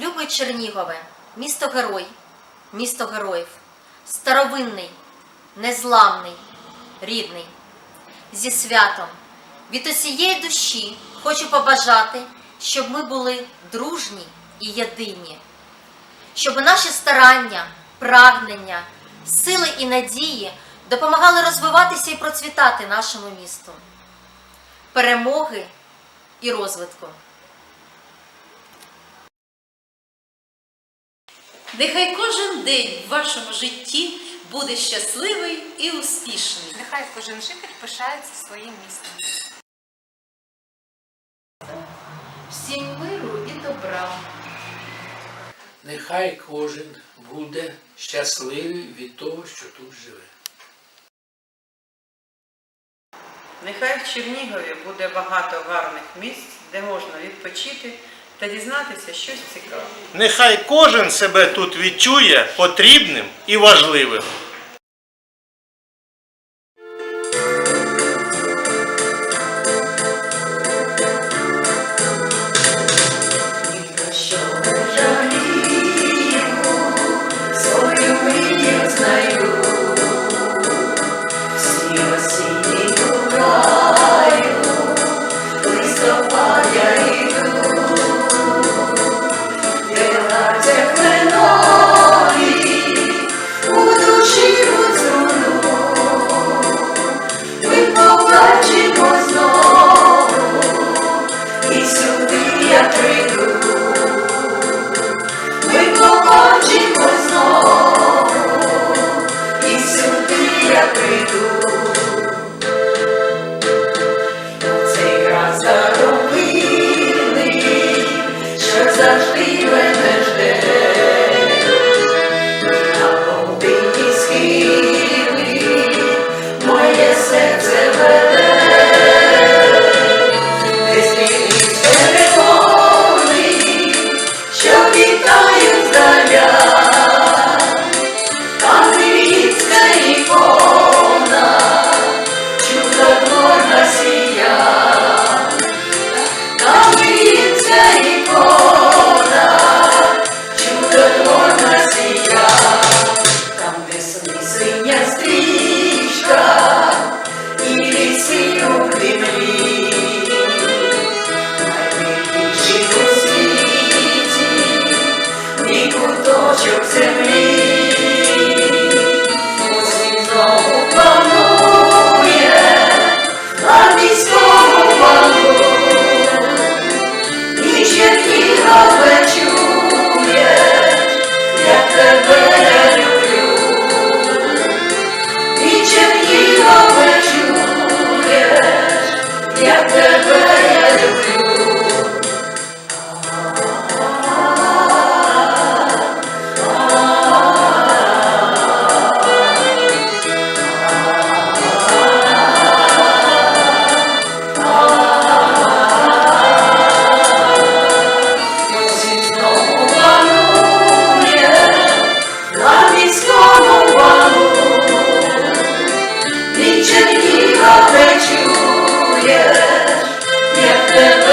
Любий Чернігове, місто герой, місто героїв, старовинний, незламний, рідний. Зі святом від усієї душі хочу побажати, щоб ми були дружні і єдині, щоб наші старання, прагнення, сили і надії допомагали розвиватися і процвітати нашому місту, перемоги і розвитку. Нехай кожен день в вашому житті буде щасливий і успішний. Нехай кожен житель пишається своїм містом. Всім миру і добра. Нехай кожен буде щасливий від того, що тут живе. Нехай в Чернігові буде багато гарних місць, де можна відпочити та дізнатися щось цікаве. Нехай кожен себе тут відчує потрібним і важливим. Чернігове Amen.